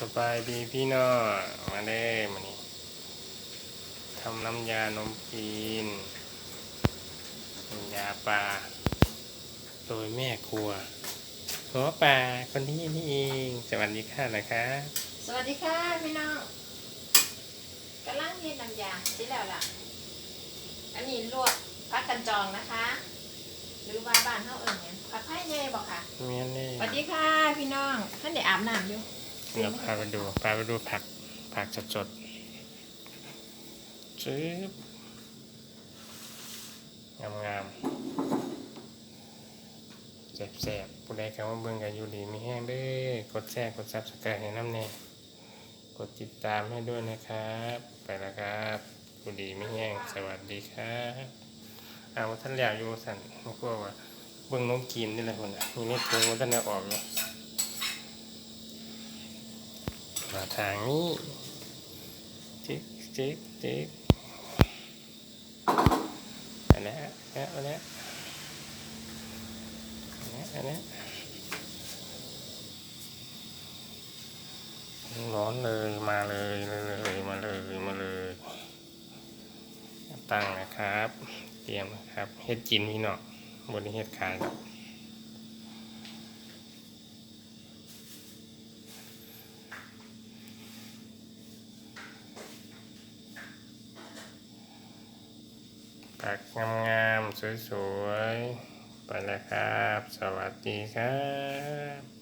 สบายดีพี่น้องมาเด้มานี่ทำน้ำยานมจีนน้ำยาปลาโดยแม่ครัวหัวปลาคนที่นี่เองสวัสดีค่ะนะคะ สวัสดีค่ะพี่น้องกำลังเฮ็ดน้ำยาสิแล้วล่ะ อันนี้ลวกพักกันจองนะคะ หรือว่าบ้านเฮาเอิ้นหยังผักไผ่ใหญ่บอกค่ะเมียนี่สวัสดีค่ะพี่น้องท่านได้อาบน้ำอยู่ เดี๋ยพาไปดูพาไปดูผักผักสดๆชื้บงามงามๆแสบๆผู้ใดคำว่าเบิ่งกันอยู่ดีมีแห้งเด้อกดแชร์กดซับสไครต์ให้น้ำเนี่ยกดติดตามให้ด้วยนะครับ ไปแล้วครับผู้ดีไม่แห้งสวัสดีครับเอาวท่านแล้วอยู่สั่นมันก็ว่าเบิ่งน้องกินนี่แหละคนน่ะมีเม็ดเพิ่งว่าท่านได้ออกอยู่มา ทางนี้จิกจิกจิกอันนี้อันนี้อันนี้อันนี้ร้อนเลยมาเลยเลยมาเลยมาเลยตั้งนะครับ เตรียมนะครับเฮ็ดกินพี่เนาะบนนี้เฮ็ดขายครับักงามๆสวยๆ ไปแล้วครับ สวัสดีครับ